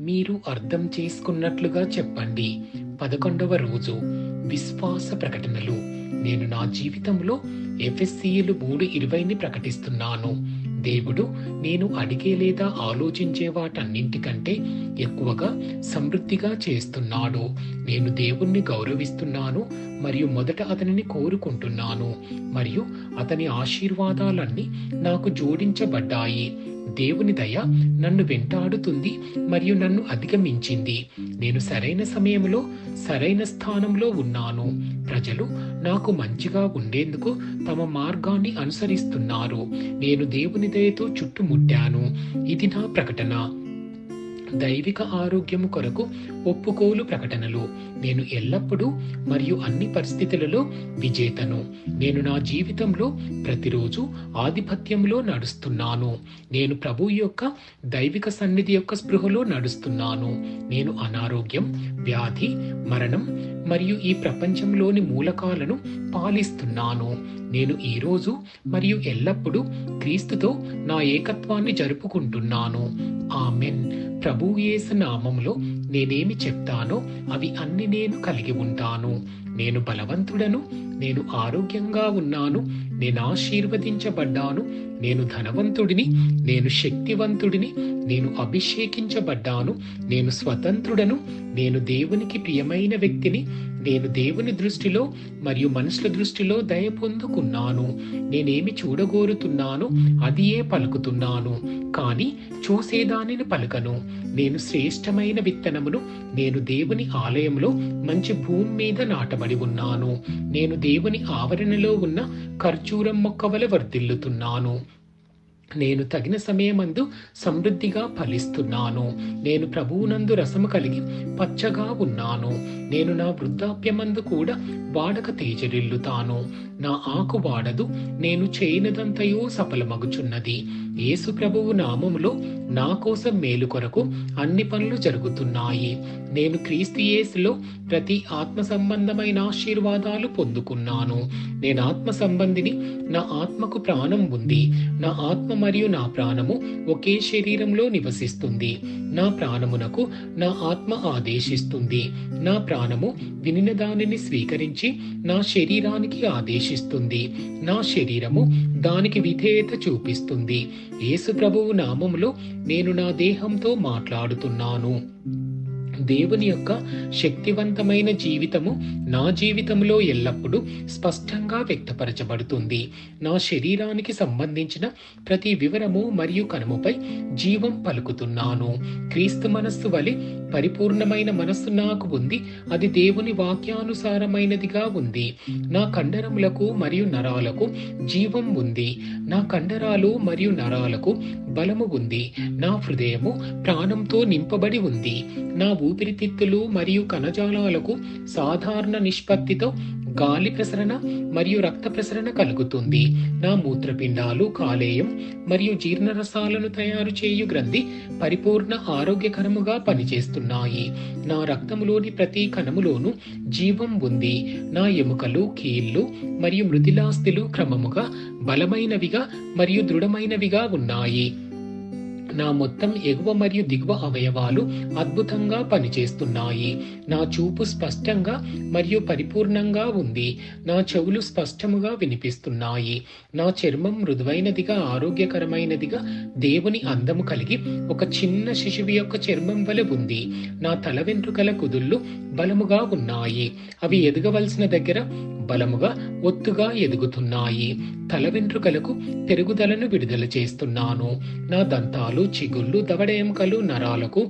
మీరు అర్థం చేసుకున్నట్లుగా చెప్పండి. పదకొండవ రోజు విశ్వాస ప్రకటనలు. నేను నా జీవితంలో ఎఫ్ఎస్సీలు మూడు ఇరవైని ప్రకటిస్తున్నాను. దేవుడు నేను అడిగే లేదా ఆలోచించే వాటన్నింటికంటే ఎక్కువగా సమృద్ధిగా చేస్తున్నాడు. నేను దేవుణ్ణి గౌరవిస్తున్నాను మరియు మొదట అతనిని కోరుకుంటున్నాను మరియు అతని ఆశీర్వాదాలన్నీ నాకు జోడించబడ్డాయి. దేవుని దయ నన్ను వెంటాడుతుంది మరియు నన్ను అధిగమించింది. నేను సరైన సమయంలో సరైన స్థానంలో ఉన్నాను. ప్రజలు నాకు మంచిగా ఉండేందుకు తమ మార్గాన్ని అనుసరిస్తున్నారు. నేను దేవుని దయతో చుట్టుముట్టాను. ఇది నా ప్రకటన. దైవిక ఆరోగ్యము కొరకు ఒప్పుకోలు ప్రకటనలు. నేను ఎల్లప్పుడూ మరియు అన్ని పరిస్థితులలో విజేతను. నేను నా జీవితంలో ప్రతిరోజు ఆధిపత్యంలో నడుస్తున్నాను. నేను ప్రభు యొక్క దైవిక సన్నిధి యొక్క స్పృహలో నడుస్తున్నాను. నేను అనారోగ్యం వ్యాధి మరణం మరియు ఈ ప్రపంచంలోని మూలకాలను పాలిస్తున్నాను. నేను ఈరోజు మరియు ఎల్లప్పుడూ క్రీస్తుతో నా ఏకత్వాన్ని జరుపుకుంటున్నాను. ఆమెన్. ప్రభు ఏసు నామంలో నేనేమి చెప్తానో అవి అన్ని నేను కలిగి ఉంటాను. నేను బలవంతుడను నేను ఆరోగ్యంగా ఉన్నాను నేను ఆశీర్వదించబడ్డాను నేను ధనవంతుడిని నేను శక్తివంతుడిని నేను అభిషేకించబడ్డాను నేను స్వతంత్రుడను నేను దేవునికి ప్రియమైన వ్యక్తిని నేను దేవుని దృష్టిలో మరియు మనుషుల దృష్టిలో దయ పొందుకున్నాను. నేనేమి చూడగోరుతున్నాను అది ఏ పలుకుతున్నాను. కానీ చూసేదానిని పలుకను. నేను శ్రేష్టమైన విత్తనమును నేను దేవుని ఆలయంలో మంచి భూమి మీద నాటబడి ఉన్నాను. నేను దేవుని ఆవరణలో ఉన్న ఖర్జూరం మొక్క వలె వర్ధిల్లుతున్నాను. నేను తగిన సమయమందు సమృద్ధిగా ఫలిస్తున్నాను. నేను ప్రభువునందు రసము కలిగి పచ్చగా ఉన్నాను. నేను నా వృద్ధాప్యమందు కూడా వాడక తేజరిల్లుతాను. నా ఆకు వాడదు నేను చేయనదంతయో సఫలమగుచున్నది. యేసు ప్రభువు నామములో నా కోసం మేలు కొరకు అన్ని పనులు జరుగుతున్నాయి. నేను క్రీస్తు యేసులో ప్రతి ఆత్మ సంబంధమైన ఆశీర్వాదాలు పొందుకున్నాను. నేను ఆత్మ సంబంధిని నా ఆత్మకు ప్రాణం ఉంది. నా ఆత్మ మరియు నా ప్రాణము ఒకే శరీరంలో నివసిస్తుంది. నా ప్రాణమునకు నా ఆత్మ ఆదేశిస్తుంది. నా ప్రాణము వినిన దానిని స్వీకరించి నా శరీరానికి ఆదేశిస్తుంది. నా శరీరము దానికి విధేయత చూపిస్తుంది. యేసు ప్రభువు నామములో నేను నా దేహంతో మాట్లాడుతున్నాను. దేవుని యొక్క శక్తివంతమైన జీవితము నా జీవితంలో ఎల్లప్పుడూ స్పష్టంగా వ్యక్తపరచబడుతుంది. నా శరీరానికి సంబంధించిన ప్రతి వివరము మరియు కనుమపై జీవం పలుకుతున్నాను. క్రీస్తు మనస్సు వలె పరిపూర్ణమైన మనస్సు నాకు ఉంది. అది దేవుని వాక్యానుసారమైనదిగా ఉంది. నా కండరములకు మరియు నరాలకు జీవం ఉంది. నా కండరాలు మరియు నరాలకు బలము ఉంది నా హృదయము ప్రాణంతో నింపబడి ఉంది. నా ఊపిరితిత్తులు మరియు కణజాలాలకు సాధారణ నిష్పత్తితో గాలి ప్రసరణ మరియు రక్త ప్రసరణ కలుగుతుంది. నా మూత్రపిండాలు కాలేయం మరియు జీర్ణరసాలను తయారు చేయు గ్రంథి పరిపూర్ణ ఆరోగ్యకరముగా పనిచేస్తున్నాయి. నా రక్తములోని ప్రతి కణములోనూ జీవం ఉంది. నా ఎముకలు కీళ్ళు మరియు మృదిలాస్థులు క్రమముగా బలమైనవిగా మరియు దృఢమైనవిగా ఉన్నాయి. నా మొత్తం ఎగువ మరియు దిగువ అవయవాలు అద్భుతంగా పనిచేస్తున్నాయి. నా చూపు స్పష్టంగా మరియు పరిపూర్ణంగా ఉంది. నా చెవులు స్పష్టముగా వినిపిస్తున్నాయి. నా చర్మం మృదువైనదిగా ఆరోగ్యకరమైనదిగా దేవుని అందము కలిగి ఒక చిన్న శిశువు యొక్క చర్మం వలె ఉంది. నా తల వెంట్రుకల కుదుళ్ళు బలముగా ఉన్నాయి. అవి ఎదగవలసిన దగ్గర బలముగా ఒత్తుగా ఎదుగుతున్నాయి. తల వెంట్రుకలకు పెరుగుదలను విడుదల చేస్తున్నాను. నా దంతాలు చిగుళ్ళు దవడ నరాలకు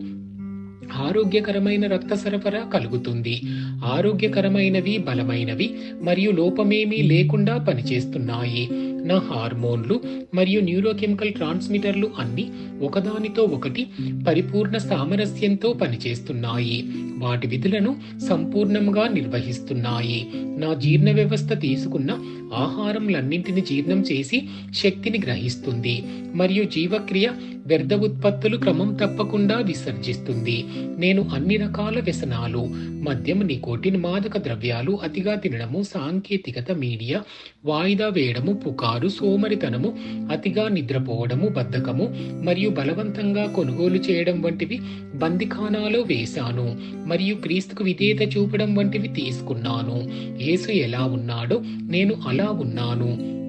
ఆరోగ్యకరమైన రక్త సరఫరా కలుగుతుంది. ఆరోగ్యకరమైనవి బలమైనవి మరియు లోపమేమీ లేకుండా పనిచేస్తున్నాయి. నా హార్మోన్లు మరియు న్యూరోకెమికల్ ట్రాన్స్మిటర్లు అన్ని ఒకదానితో ఒకటి పరిపూర్ణ సామరస్యంతో పనిచేస్తున్నాయి. వాటి విధులను సంపూర్ణంగా నిర్వహిస్తున్నాయి. నా జీర్ణ వ్యవస్థ తీసుకున్న ఆహారంలన్నింటిని జీర్ణం చేసి శక్తిని గ్రహిస్తుంది. మరియు జీవక్రియ వ్యర్థ ఉత్పత్తులు క్రమం తప్పకుండా విసర్జిస్తుంది. నేను అన్ని రకాల వ్యసనాలు మద్యం నికోటిన్ మాదక ద్రవ్యాలు అతిగా తినడము సాంకేతికత మీడియా వాయిదా వేయడము పుకారు సోమరితనము అతిగా నిద్రపోవడము బద్ధకము మరియు బలవంతంగా కొనుగోలు చేయడం వంటివి బందిఖానాలో వేశాను మరియు క్రీస్తుకు విధేయత చూపడం వంటివి తీసుకున్నాను. యేసు ఎలా ఉన్నాడో నేను అలా ఉన్నాను.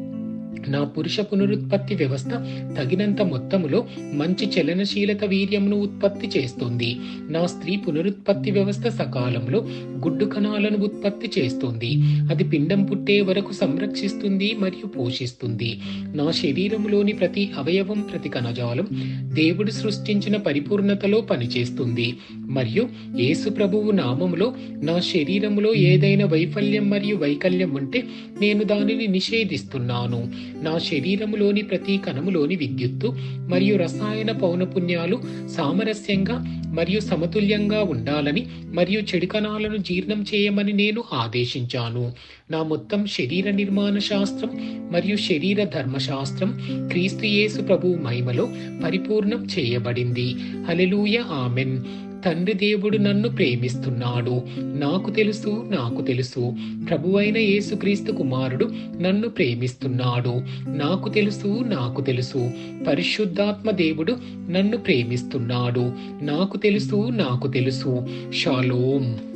నా పురుష పునరుత్పత్తి వ్యవస్థ తగినంత మొత్తములో మంచి చలనశీలత వీర్యమును ఉత్పత్తి చేస్తుంది. నా స్త్రీ పునరుత్పత్తి వ్యవస్థ సకాలంలో గుడ్డు కణాలను ఉత్పత్తి చేస్తుంది. అది పిండం పుట్టే వరకు సంరక్షిస్తుంది మరియు పోషిస్తుంది. నా శరీరంలోని ప్రతి అవయవం ప్రతి కణజాలం దేవుడు సృష్టించిన పరిపూర్ణతలో పనిచేస్తుంది. మరియు యేసు ప్రభువు నామములో నా శరీరంలో ఏదైనా వైఫల్యం మరియు వైకల్యం ఉంటే నేను దానిని నిషేధిస్తున్నాను. నా శరీరములోని ప్రతి కణములోని విద్యుత్తు మరియు రసాయన పౌనపుణ్యాలు సామరస్యంగా మరియు సమతుల్యంగా ఉండాలని మరియు చెడు కణాలను జీర్ణం చేయమని నేను ఆదేశించాను. నా మొత్తం శరీర నిర్మాణ శాస్త్రం మరియు శరీర ధర్మశాస్త్రం క్రీస్తు యేసు ప్రభు మహిమలో పరిపూర్ణం చేయబడింది. Hallelujah amen. తండ్రి దేవుడు నన్ను ప్రేమిస్తున్నాడు. నాకు తెలుసు నాకు తెలుసు. ప్రభువైన యేసుక్రీస్తు కుమారుడు నన్ను ప్రేమిస్తున్నాడు. నాకు తెలుసు నాకు తెలుసు. పరిశుద్ధాత్మ దేవుడు నన్ను ప్రేమిస్తున్నాడు. నాకు తెలుసు నాకు తెలుసు. షాలోం.